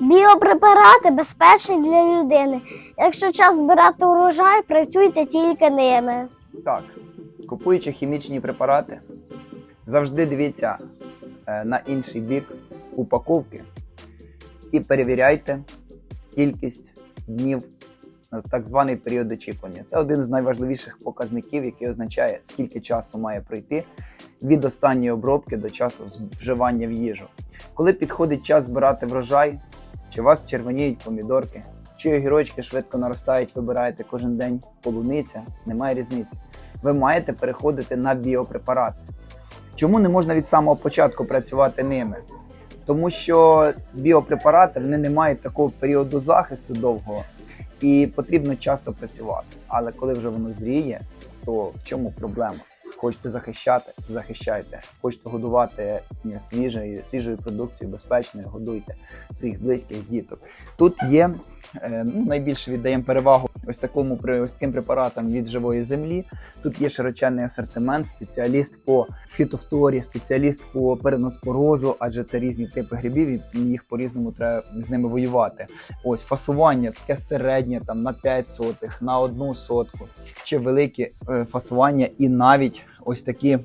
Біопрепарати безпечні для людини. Якщо час збирати урожай, працюйте тільки ними. Так, купуючи хімічні препарати, завжди дивіться е, на інший бік упаковки і перевіряйте кількість днів на так званий період очікування. Це один з найважливіших показників, який означає, скільки часу має пройти від останньої обробки до часу вживання в їжу. Коли підходить час збирати врожай, чи у вас червоніють помідорки, чи огірочки швидко наростають, вибираєте кожен день полуниця, немає різниці. Ви маєте переходити на біопрепарати. Чому не можна від самого початку працювати ними? Тому що біопрепарати вони не мають такого періоду захисту довгого і потрібно часто працювати. Але коли вже воно зріє, то в чому проблема? Хочете захищати, захищайте. Хочете годувати свіжою, свіжою продукцією, безпечною, годуйте своїх близьких діток. Тут є е, ну, найбільше віддаємо перевагу ось такому ось таким препаратам від живої землі. Тут є широченний асортимент, спеціаліст по фітофторі, спеціаліст по переноспорозу, адже це різні типи грибів, і їх по-різному треба з ними воювати. Ось фасування таке середнє, там на 5 сотих, на одну сотку, чи великі е, фасування, і навіть ось такі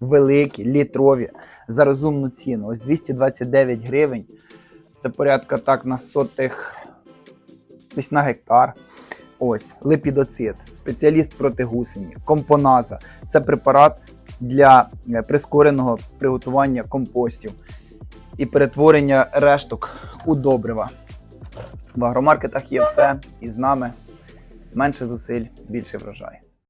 великі, літрові за розумну ціну. Ось 229 гривень. Це порядка так на сотих, десь на гектар. Ось липідоцит, спеціаліст проти гусені, компоназа. Це препарат для е, прискореного приготування компостів і перетворення решток у добрива. В агромаркетах є все і з нами менше зусиль, більше врожай.